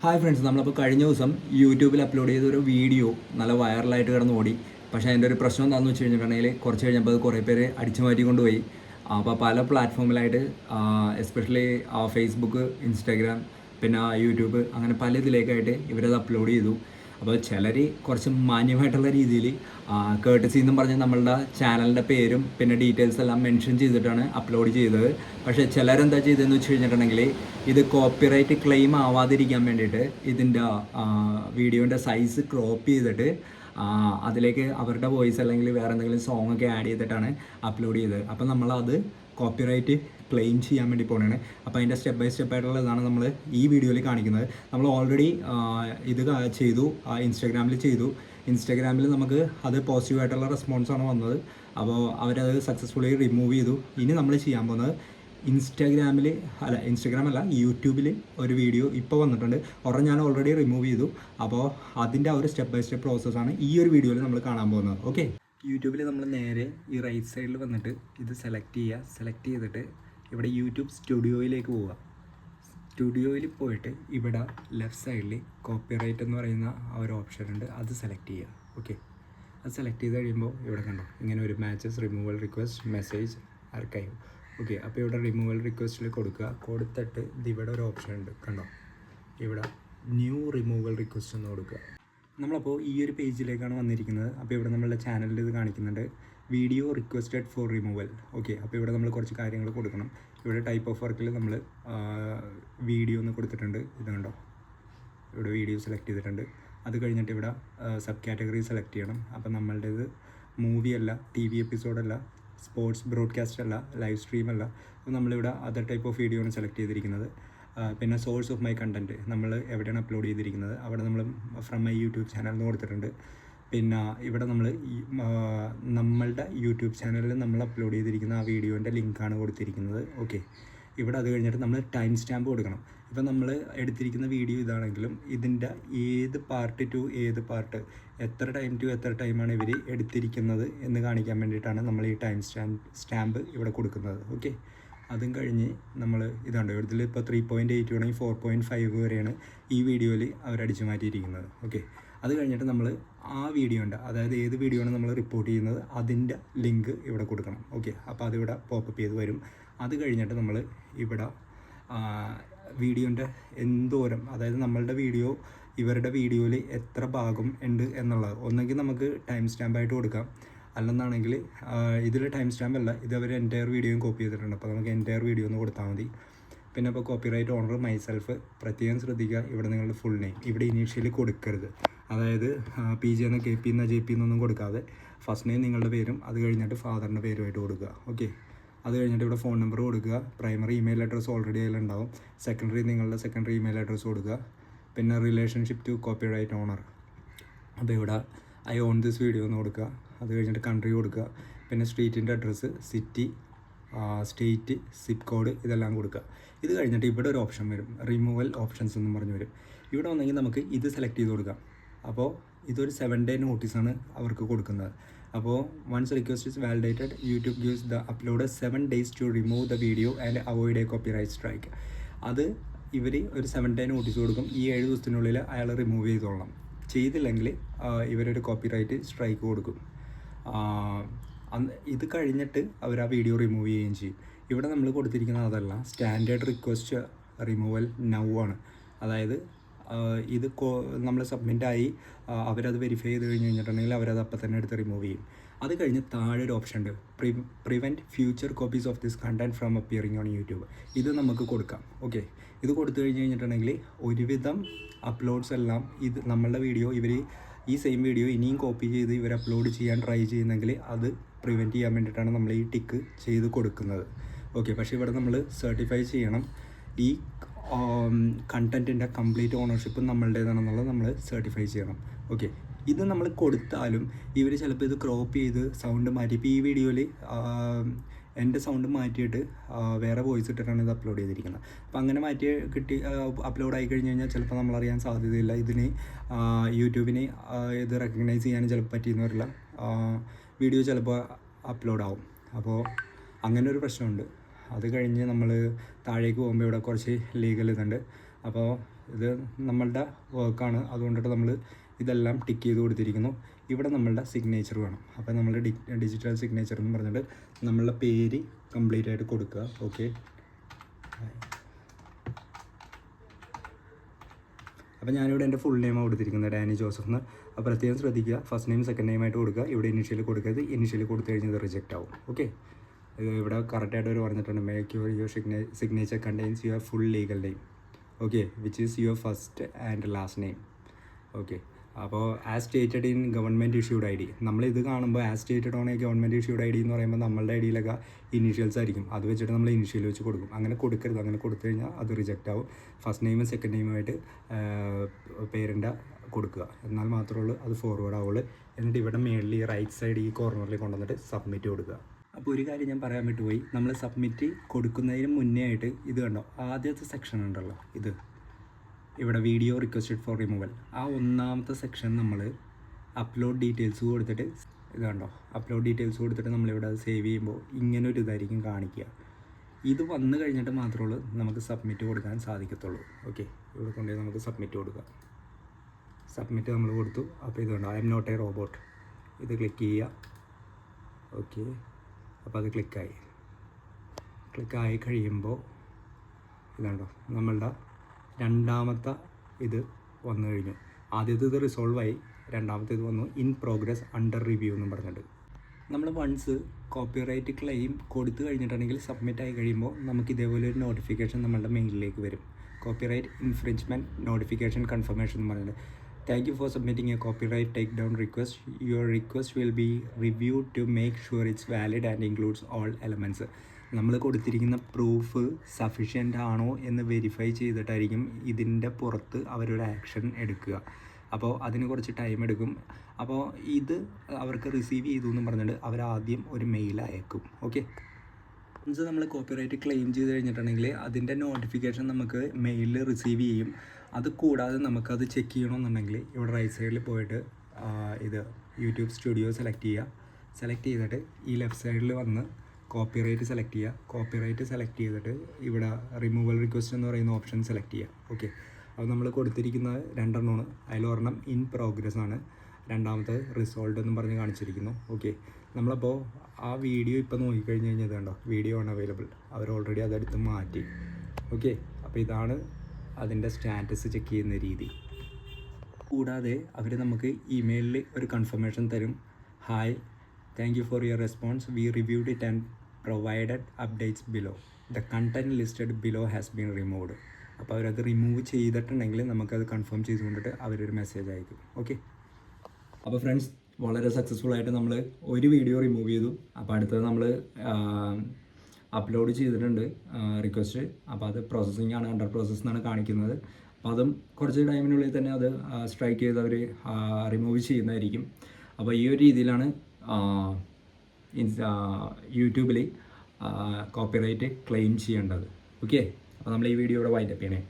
Hi friends നമ്മളപ്പോൾ കഴിഞ്ഞ ദിവസം യൂട്യൂബിൽ അപ്ലോഡ് ചെയ്ത ഒരു വീഡിയോ നല്ല വൈറലായിട്ട് കിടന്ന് ഓടി പക്ഷേ അതിന്റെ ഒരു പ്രശ്നം എന്താണെന്ന് വെച്ച് കഴിഞ്ഞിട്ടുണ്ടെങ്കിൽ കുറച്ച് കഴിഞ്ഞപ്പോൾ അത് കുറേ പേര് അടിച്ചു മാറ്റി കൊണ്ടുപോയി അപ്പോൾ പല പ്ലാറ്റ്ഫോമിലായിട്ട് എസ്പെഷ്യലി ഫേസ്ബുക്ക് ഇൻസ്റ്റാഗ്രാം പിന്നെ യൂട്യൂബ് അങ്ങനെ പല ഇതിലേക്കായിട്ട് ഇവരത് അപ്ലോഡ് ചെയ്തു. അപ്പോൾ ചിലർ കുറച്ച് മാന്യമായിട്ടുള്ള രീതിയിൽ കേട്ടസി എന്നും പറഞ്ഞ് നമ്മളുടെ ചാനലിന്റെ പേരും പിന്നെ ഡീറ്റെയിൽസ് എല്ലാം മെൻഷൻ ചെയ്തിട്ടാണ് അപ്ലോഡ് ചെയ്തത്. പക്ഷേ ചിലരെന്താ ചെയ്തതെന്ന് വെച്ച് കഴിഞ്ഞിട്ടുണ്ടെങ്കിൽ ഇത് കോപ്പിറൈറ്റ് ക്ലെയിം ആവാതിരിക്കാൻ വേണ്ടിയിട്ട് ഇതിന്റെ വീഡിയോന്റെ സൈസ് ക്രോപ്പ് ചെയ്തിട്ട് അതിലേക്ക് അവരുടെ വോയിസ് അല്ലെങ്കിൽ വേറെ എന്തെങ്കിലും സോങ് ഒക്കെ ആഡ് ചെയ്തിട്ടാണ് അപ്ലോഡ് ചെയ്തത്. അപ്പം നമ്മളത് കോപ്പിറൈറ്റ് ക്ലെയിം ചെയ്യാൻ വേണ്ടി പോകണേ അപ്പോൾ അതിന്റെ സ്റ്റെപ്പ് ബൈ സ്റ്റെപ്പ് ആയിട്ടുള്ള ഇതാണ് നമ്മൾ ഈ വീഡിയോയിൽ കാണിക്കുന്നത്. നമ്മൾ ഓൾറെഡി ഇത് ചെയ്തു. ഇൻസ്റ്റാഗ്രാമിൽ ചെയ്തു. ഇൻസ്റ്റാഗ്രാമിൽ നമുക്ക് അത് പോസിറ്റീവായിട്ടുള്ള റെസ്പോൺസാണ് വന്നത്. അപ്പോൾ അവരത് സക്സസ്ഫുള്ളി റിമൂവ് ചെയ്തു. ഇനി നമ്മൾ ചെയ്യാൻ പോകുന്നത് ഇൻസ്റ്റാഗ്രാമിൽ അല്ല ഇൻസ്റ്റാഗ്രാം അല്ല യൂട്യൂബിൽ ഒരു വീഡിയോ ഇപ്പോൾ വന്നിട്ടുണ്ട്. ഒരെണ്ണം ഞാൻ ഓൾറെഡി റിമൂവ് ചെയ്തു. അപ്പോൾ അതിന്റെ ഒരു സ്റ്റെപ്പ് ബൈ സ്റ്റെപ്പ് പ്രോസസ്സാണ് ഈ ഒരു വീഡിയോയിൽ നമ്മൾ കാണാൻ പോകുന്നത്. ഓക്കെ യൂട്യൂബിൽ നമ്മൾ നേരെ ഈ റൈറ്റ് സൈഡിൽ വന്നിട്ട് ഇത് സെലക്ട് ചെയ്യുക സെലക്ട് ചെയ്തിട്ട് ഇവിടെ യൂട്യൂബ് സ്റ്റുഡിയോയിലേക്ക് പോവുക. സ്റ്റുഡിയോയിൽ പോയിട്ട് ഇവിടെ ലെഫ്റ്റ് സൈഡിൽ കോപ്പിറൈറ്റ് എന്ന് പറയുന്ന ആ ഒരു ഓപ്ഷൻ ഉണ്ട്. അത് സെലക്ട് ചെയ്യുക. ഓക്കെ? അത് സെലക്ട് ചെയ്ത് കഴിയുമ്പോൾ ഇവിടെ കണ്ടോ? ഇങ്ങനെ ഒരു matches removal request message archive okay? അപ്പോൾ ഇവിടെ റിമൂവൽ റിക്വസ്റ്റിൽ കൊടുക്കുക. കൊടുത്തിട്ട് ഇവിടെ ഒരു ഓപ്ഷൻ ഉണ്ട്. കണ്ടോ? ഇവിടെ ന്യൂ റിമൂവൽ റിക്വസ്റ്റ് എന്ന് കൊടുക്കുക. നമ്മളപ്പോൾ ഈ ഒരു പേജിലേക്കാണ് വന്നിരിക്കുന്നത്. അപ്പോൾ ഇവിടെ നമ്മളുടെ ചാനലിൽ ഇത് കാണിക്കുന്നുണ്ട്. Video requested for removal okay അപ്പോൾ ഇവിടെ നമ്മൾ കുറച്ച് കാര്യങ്ങൾ കൊടുക്കണം. ഇവിടെ ടൈപ്പ് ഓഫ് വർക്കിൽ നമ്മൾ വീഡിയോ എന്ന് കൊടുത്തിട്ടുണ്ട്. ഇത് കണ്ടോ? ഇവിടെ വീഡിയോ സെലക്ട് ചെയ്തിട്ടുണ്ട്. അത് കഴിഞ്ഞിട്ട് ഇവിടെ സബ് കാറ്റഗറി സെലക്ട് ചെയ്യണം. അപ്പോൾ നമ്മളുടേത് മൂവി അല്ല ടി വി എപ്പിസോഡല്ല സ്പോർട്സ് ബ്രോഡ്കാസ്റ്റ് അല്ല ലൈവ് സ്ട്രീം അല്ല. അപ്പോൾ നമ്മളിവിടെ അതർ ടൈപ്പ് ഓഫ് വീഡിയോ ആണ് സെലക്ട് ചെയ്തിരിക്കുന്നത്. പിന്നെ സോഴ്സ് ഓഫ് മൈ കണ്ടന്റ് നമ്മൾ എവിടെയാണ് അപ്ലോഡ് ചെയ്തിരിക്കുന്നത്. അവിടെ നമ്മൾ ഫ്രം മൈ യൂട്യൂബ് ചാനൽ എന്ന് കൊടുത്തിട്ടുണ്ട്. പിന്നെ ഇവിടെ നമ്മൾ നമ്മളുടെ യൂട്യൂബ് ചാനലിൽ നമ്മൾ അപ്ലോഡ് ചെയ്തിരിക്കുന്ന ആ വീഡിയോന്റെ ലിങ്കാണ് കൊടുത്തിരിക്കുന്നത്. ഓക്കെ ഇവിടെ അത് കഴിഞ്ഞിട്ട് നമ്മൾ ടൈം സ്റ്റാമ്പ് കൊടുക്കണം. ഇപ്പം നമ്മൾ എടുത്തിരിക്കുന്ന വീഡിയോ ഇതാണെങ്കിലും ഇതിന്റെ ഏത് പാർട്ട് ടു ഏത് പാർട്ട് എത്ര ടൈം ടു എത്ര ടൈമാണ് ഇവർ എടുത്തിരിക്കുന്നത് എന്ന് കാണിക്കാൻ വേണ്ടിയിട്ടാണ് നമ്മൾ ഈ ടൈം സ്റ്റാമ്പ് സ്റ്റാമ്പ് ഇവിടെ കൊടുക്കുന്നത്. ഓക്കെ അതും കഴിഞ്ഞ് നമ്മൾ ഇതുണ്ട് ഇതിൽ ഇപ്പോൾ ത്രീ പോയിന്റ് എയ്റ്റ് വേണമെങ്കിൽ ഫോർ പോയിന്റ് ഫൈവ് വരെയാണ് ഈ വീഡിയോയിൽ അവർ മാറ്റിയിരിക്കുന്നത്. ഓക്കെ അത് കഴിഞ്ഞിട്ട് നമ്മൾ ആ വീഡിയോ ഉണ്ട് അതായത് ഏത് വീഡിയോ ആണ് നമ്മൾ റിപ്പോർട്ട് ചെയ്യുന്നത് അതിന്റെ ലിങ്ക് ഇവിടെ കൊടുക്കണം. ഓക്കെ അപ്പോൾ അതിവിടെ പോപ്പപ്പ് ചെയ്ത് വരും. അത് കഴിഞ്ഞിട്ട് നമ്മൾ ഇവിടെ വീഡിയോന്റെ എന്തോരം അതായത് നമ്മളുടെ വീഡിയോ ഇവരുടെ വീഡിയോയിൽ എത്ര ഭാഗം ഉണ്ട് എന്നുള്ളത്. ഒന്നെങ്കിൽ നമുക്ക് ടൈം സ്റ്റാമ്പായിട്ട് കൊടുക്കാം. അല്ലെന്നാണെങ്കിൽ ഇതിൽ ടൈം സ്റ്റാമ്പ് അല്ല ഇത് അവർ എന്റയർ വീഡിയോയും കോപ്പി ചെയ്തിട്ടുണ്ട്. അപ്പോൾ നമുക്ക് എന്റയർ വീഡിയോ ഒന്ന് കൊടുത്താൽ മതി. പിന്നെ ഇപ്പോൾ കോപ്പിറൈറ്റ് ഓണർ മൈസെൽഫ് പ്രത്യേകം ശ്രദ്ധിക്കുക. ഇവിടെ നിങ്ങളുടെ ഫുൾ നെയിം ഇവിടെ ഇനീഷ്യലി കൊടുക്കരുത്. അതായത് പി ജി എന്ന കെ പി എന്ന ജെ പി എന്നൊന്നും കൊടുക്കാതെ ഫസ്റ്റ് നെയിം നിങ്ങളുടെ പേരും അത് കഴിഞ്ഞിട്ട് ഫാദറിന്റെ പേരുമായിട്ട് കൊടുക്കുക. ഓക്കെ അത് കഴിഞ്ഞിട്ട് ഇവിടെ ഫോൺ നമ്പർ കൊടുക്കുക. പ്രൈമറി ഇമെയിൽ അഡ്രസ്സ് ഓൾറെഡി അതിലുണ്ടാവും. സെക്കൻഡറി നിങ്ങളുടെ സെക്കൻഡറി ഇമെയിൽ അഡ്രസ്സ് കൊടുക്കുക. പിന്നെ റിലേഷൻഷിപ്പ് ടു കോപ്പിറൈറ്റ് ഓണർ അപ്പോൾ ഇവിടെ ഐ ഓൺ ദിസ് വീഡിയോ എന്ന് കൊടുക്കുക. അത് കഴിഞ്ഞിട്ട് കൺട്രി കൊടുക്കുക. പിന്നെ സ്ട്രീറ്റിന്റെ address city state zip code ഇതെല്ലാം കൊടുക്കുക. ഇത് കഴിഞ്ഞിട്ട് ഇവിടെ ഒരു ഓപ്ഷൻ വരും. റിമൂവൽ ഓപ്ഷൻസ് എന്നും പറഞ്ഞു വരും. ഇവിടെ വന്നെങ്കിൽ നമുക്ക് ഇത് സെലക്ട് ചെയ്ത് കൊടുക്കാം. അപ്പോൾ ഇതൊരു സെവൻ ഡേ നോട്ടീസാണ് അവർക്ക് കൊടുക്കുന്നത്. അപ്പോൾ once request is validated YouTube gives the upload seven days to remove the video and avoid a copyright strike അത് ഇവർ ഒരു സെവൻ ഡേ നോട്ടീസ് കൊടുക്കും. ഈ ഏഴ് ദിവസത്തിനുള്ളിൽ അയാൾ റിമൂവ് ചെയ്തോളണം. ചെയ്തില്ലെങ്കിൽ ഇവരൊരു കോപ്പി റൈറ്റ് സ്ട്രൈക്ക് കൊടുക്കും അന്ന് ഇത് കഴിഞ്ഞിട്ട് അവർ ആ വീഡിയോ റിമൂവ് ചെയ്യുകയും ചെയ്യും. ഇവിടെ നമ്മൾ കൊടുത്തിരിക്കുന്നത് അതല്ല. സ്റ്റാൻഡേർഡ് റിക്വസ്റ്റ് റിമൂവൽ നൗ ആണ്. അതായത് ഇത് നമ്മൾ സബ്മിറ്റായി അവരത് വെരിഫൈ ചെയ്ത് കഴിഞ്ഞ് കഴിഞ്ഞിട്ടുണ്ടെങ്കിൽ അവരത് അപ്പം തന്നെ എടുത്ത് റിമൂവ് ചെയ്യും. അത് കഴിഞ്ഞ് താഴെ ഒരു ഓപ്ഷൻ ഉണ്ട്. Pre prevent future copies of this content from appearing on YouTube ഇത് നമുക്ക് കൊടുക്കാം. ഓക്കെ ഇത് കൊടുത്തു കഴിഞ്ഞ് കഴിഞ്ഞിട്ടുണ്ടെങ്കിൽ ഒരുവിധം അപ്ലോഡ്സ് എല്ലാം ഇത് നമ്മളുടെ വീഡിയോ ഇവർ ഈ സെയിം വീഡിയോ ഇനിയും കോപ്പി ചെയ്ത് ഇവർ അപ്ലോഡ് ചെയ്യാൻ ട്രൈ ചെയ്യുന്നെങ്കിൽ അത് പ്രിവെന്റ് ചെയ്യാൻ വേണ്ടിയിട്ടാണ് നമ്മൾ ഈ ടിക്ക് ചെയ്ത് കൊടുക്കുന്നത്. ഓക്കെ പക്ഷേ ഇവിടെ നമ്മൾ സർട്ടിഫൈ ചെയ്യണം. ഈ കണ്ടന്റിന്റെ കംപ്ലീറ്റ് ഓണർഷിപ്പ് നമ്മളുടേതാണെന്നുള്ളത് നമ്മൾ സർട്ടിഫൈ ചെയ്യണം. ഓക്കെ ഇത് നമ്മൾ കൊടുത്താലും ഇവർ ചിലപ്പോൾ ഇത് ക്രോപ്പ് ചെയ്ത് സൗണ്ട് മാറ്റി ഇപ്പോൾ ഈ വീഡിയോയിൽ എന്റെ സൗണ്ട് മാറ്റിയിട്ട് വേറെ വോയിസ് ഇട്ടിട്ടാണ് ഇത് അപ്ലോഡ് ചെയ്തിരിക്കുന്നത്. അപ്പോൾ അങ്ങനെ മാറ്റി കിട്ടി അപ്ലോഡ് ആയി കഴിഞ്ഞ് കഴിഞ്ഞാൽ ചിലപ്പോൾ നമ്മളറിയാൻ സാധ്യതയില്ല. ഇതിന് യൂട്യൂബിനെ യൂട്യൂബിന് ഇത് റെക്കഗ്നൈസ് ചെയ്യാൻ ചിലപ്പോൾ പറ്റിയെന്ന് വരില്ല. വീഡിയോ ചിലപ്പോൾ അപ്ലോഡ് ആവും. അപ്പോൾ അങ്ങനെ ഒരു പ്രശ്നമുണ്ട്. അത് കഴിഞ്ഞ് നമ്മൾ താഴേക്ക് പോകുമ്പോൾ ഇവിടെ കുറച്ച് ലീഗൽ ഇതുണ്ട്. അപ്പോൾ ഇത് നമ്മളുടെ വർക്കാണ് അതുകൊണ്ടിട്ട് നമ്മൾ ഇതെല്ലാം ടിക്ക് ചെയ്ത് കൊടുത്തിരിക്കുന്നു. ഇവിടെ നമ്മളുടെ സിഗ്നേച്ചർ വേണം. അപ്പോൾ നമ്മൾ ഡി ഡിജിറ്റൽ സിഗ്നേച്ചർ എന്ന് പറഞ്ഞിട്ട് നമ്മളുടെ പേര് കംപ്ലീറ്റ് ആയിട്ട് കൊടുക്കുക. ഓക്കെ അപ്പോൾ ഞാനിവിടെ എന്റെ ഫുൾ നെയിമാണ് കൊടുത്തിരിക്കുന്നത്. ഡാനി ജോസഫ് എന്ന് അപ്പോൾ പ്രത്യേകം ശ്രദ്ധിക്കുക. ഫസ്റ്റ് നെയിം സെക്കൻഡ് നെയിം ആയിട്ട് കൊടുക്കുക. ഇവിടെ ഇനിഷ്യൽ കൊടുക്കരുത്. ഇനിഷ്യൽ കൊടുത്തു കഴിഞ്ഞാൽ റിജക്റ്റ് ആവും. ഓക്കെ ഇവിടെ കറക്റ്റായിട്ട് അവർ പറഞ്ഞിട്ടുണ്ട്. Make your your signa signature contains your full legal name okay which is your first and last name okay അപ്പോൾ as stated in government issued I D നമ്മൾ ഇത് കാണുമ്പോൾ as stated on a government issued I D എന്ന് പറയുമ്പോൾ നമ്മളുടെ I ഡിയിലൊക്കെ initials ആയിരിക്കും. അത് വെച്ചിട്ട് നമ്മൾ ഇനീഷ്യൽ വെച്ച് കൊടുക്കും. അങ്ങനെ കൊടുക്കരുത്. അങ്ങനെ കൊടുത്തു കഴിഞ്ഞാൽ അത് റിജക്റ്റ് ആവും. ഫസ്റ്റ് നെയിമും സെക്കൻഡ് നെയിമുമായിട്ട് പേരിന്റെ കൊടുക്കുക. എന്നാൽ മാത്രമേ ഉള്ളൂ അത് ഫോർവേഡ് ആവുള്ളൂ. എന്നിട്ട് ഇവിടെ മേളിൽ ഈ റൈറ്റ് സൈഡ് ഈ കോർണറിൽ കൊണ്ടുവന്നിട്ട് സബ്മിറ്റ് കൊടുക്കുക. അപ്പോൾ ഒരു കാര്യം ഞാൻ പറയാൻ വിട്ടുപോയി. നമ്മൾ സബ്മിറ്റ് കൊടുക്കുന്നതിന് മുന്നേ ആയിട്ട് ഇത് കണ്ടോ? ആദ്യത്തെ സെക്ഷൻ ഉണ്ടല്ലോ ഇത്. ഇവിടെ വീഡിയോ റിക്വസ്റ്റഡ് ഫോർ റിമൂവൽ ആ ഒന്നാമത്തെ സെക്ഷൻ നമ്മൾ അപ്ലോഡ് ഡീറ്റെയിൽസ് കൊടുത്തിട്ട് ഇത് കണ്ടോ? അപ്ലോഡ് ഡീറ്റെയിൽസ് കൊടുത്തിട്ട് നമ്മളിവിടെ സേവ് ചെയ്യുമ്പോൾ ഇങ്ങനെ ഒരു ഇതായിരിക്കും കാണിക്കുക. ഇത് വന്നു കഴിഞ്ഞിട്ട് മാത്രമേ നമുക്ക് സബ്മിറ്റ് കൊടുക്കാൻ സാധിക്കത്തുള്ളൂ. ഓക്കെ ഇവിടെ കൊണ്ടുപോയി നമുക്ക് സബ്മിറ്റ് കൊടുക്കാം. സബ്മിറ്റ് നമ്മൾ കൊടുത്തു. അപ്പോൾ ഇതുണ്ട്. I M not a robot ഇത് ക്ലിക്ക് ചെയ്യുക. ഓക്കെ അപ്പോൾ അത് ക്ലിക്കായി ക്ലിക്കായി കഴിയുമ്പോൾ ഇതാണ്ടോ. നമ്മളുടെ രണ്ടാമത്തെ ഇത് വന്നു കഴിഞ്ഞു. ആദ്യത്തെ ഇത് റിസോൾവായി രണ്ടാമത്തെ ഇത് വന്നു. ഇൻ പ്രോഗ്രസ് അണ്ടർ റിവ്യൂ എന്നും പറഞ്ഞിട്ട്. നമ്മൾ വൺസ് കോപ്പിറൈറ്റ് ക്ലെയിം കൊടുത്തു കഴിഞ്ഞിട്ടുണ്ടെങ്കിൽ സബ്മിറ്റ് ആയി കഴിയുമ്പോൾ നമുക്ക് ഇതേപോലെ ഒരു നോട്ടിഫിക്കേഷൻ നമ്മളുടെ മെയിലിലേക്ക് വരും. കോപ്പിറൈറ്റ് ഇൻഫ്രിഞ്ച്മെന്റ് നോട്ടിഫിക്കേഷൻ കൺഫർമേഷൻ എന്ന് പറഞ്ഞിട്ട്. Thank you for submitting a copyright takedown request. Your request will be reviewed to make sure it's valid and includes all elements. നമ്മൾ കൊടുത്തിരിക്കുന്ന പ്രൂഫ് സഫീഷ്യന്റ് ആണോ എന്ന് വെരിഫൈ ചെയ്തിട്ടായിരിക്കും ഇതിന്റെ പുറത്ത് അവരൊരു ആക്ഷൻ എടുക്കുക അപ്പോൾ അതിന് കുറച്ച് ടൈം എടുക്കും അപ്പോൾ ഇത് അവർക്ക് റിസീവ് ചെയ്തു എന്ന് പറഞ്ഞിട്ട് അവരാദ്യം ഒരു മെയിൽ അയക്കും ഓക്കെ മീൻസ് നമ്മൾ കോപ്പിറൈറ്റ് ക്ലെയിം ചെയ്ത് കഴിഞ്ഞിട്ടുണ്ടെങ്കിൽ അതിന്റെ നോട്ടിഫിക്കേഷൻ നമുക്ക് മെയിലിൽ റിസീവ് ചെയ്യും. അത് കൂടാതെ നമുക്കത് ചെക്ക് ചെയ്യണമെന്നുണ്ടെങ്കിൽ ഇവിടെ റൈറ്റ് സൈഡിൽ പോയിട്ട് ഇത് യൂട്യൂബ് സ്റ്റുഡിയോ സെലക്ട് ചെയ്യുക. സെലക്ട് ചെയ്തിട്ട് ഈ ലെഫ്റ്റ് സൈഡിൽ വന്ന് കോപ്പിറൈറ്റ് സെലക്ട് ചെയ്യുക. കോപ്പിറൈറ്റ് സെലക്ട് ചെയ്തിട്ട് ഇവിടെ റിമൂവൽ റിക്വസ്റ്റ് എന്ന് പറയുന്ന ഓപ്ഷൻ സെലക്ട് ചെയ്യുക. ഓക്കെ അപ്പോൾ നമ്മൾ കൊടുത്തിരിക്കുന്ന രണ്ടെണ്ണമാണ്. അതിലൊരെണ്ണം ഇൻ പ്രോഗ്രസ് ആണ്. രണ്ടാമത്തെ റിസോൾട്ട് എന്നും പറഞ്ഞ് കാണിച്ചിരിക്കുന്നു. ഓക്കെ നമ്മളപ്പോൾ ആ വീഡിയോ ഇപ്പോൾ നോക്കിക്കഴിഞ്ഞ് കഴിഞ്ഞാൽ കണ്ടോ? വീഡിയോ ആണ് അവൈലബിൾ അവർ ഓൾറെഡി അതെടുത്ത് മാറ്റി. ഓക്കെ അപ്പോൾ ഇതാണ് അതിന്റെ സ്റ്റാറ്റസ് ചെക്ക് ചെയ്യുന്ന രീതി. കൂടാതെ അവർ നമുക്ക് ഇമെയിലിൽ ഒരു കൺഫർമേഷൻ തരും. Hi thank you for your response we reviewed it and provided updates below the content listed below has been removed അപ്പോൾ അവരത് റിമൂവ് ചെയ്തിട്ടുണ്ടെങ്കിൽ നമുക്കത് കൺഫേം ചെയ്തുകൊണ്ടിട്ട് അവരൊരു മെസ്സേജ് അയക്കും. ഓക്കെ അപ്പോൾ ഫ്രണ്ട്സ് വളരെ സക്സസ്ഫുൾ ആയിട്ട് നമ്മൾ ഒരു വീഡിയോ റിമൂവ് ചെയ്തു. അപ്പോൾ അടുത്തത് നമ്മൾ അപ്ലോഡ് ചെയ്തിട്ടുണ്ട് റിക്വസ്റ്റ് അപ്പോൾ അത് പ്രോസസ്സിംഗ് ആണ് അണ്ടർ പ്രോസസ്സ് എന്നാണ് കാണിക്കുന്നത്. അപ്പോൾ അതും കുറച്ച് ടൈമിനുള്ളിൽ തന്നെ അത് സ്ട്രൈക്ക് ചെയ്ത് അവർ റിമൂവ് ചെയ്യുന്നതായിരിക്കും. അപ്പോൾ ഈ ഒരു രീതിയിലാണ് യൂട്യൂബിൽ കോപ്പിറൈറ്റ് ക്ലെയിം ചെയ്യേണ്ടത്. ഓക്കെ അപ്പോൾ നമ്മൾ ഈ വീഡിയോ ഇവിടെ വൈൻഡപ്പ് ചെയ്യണേ.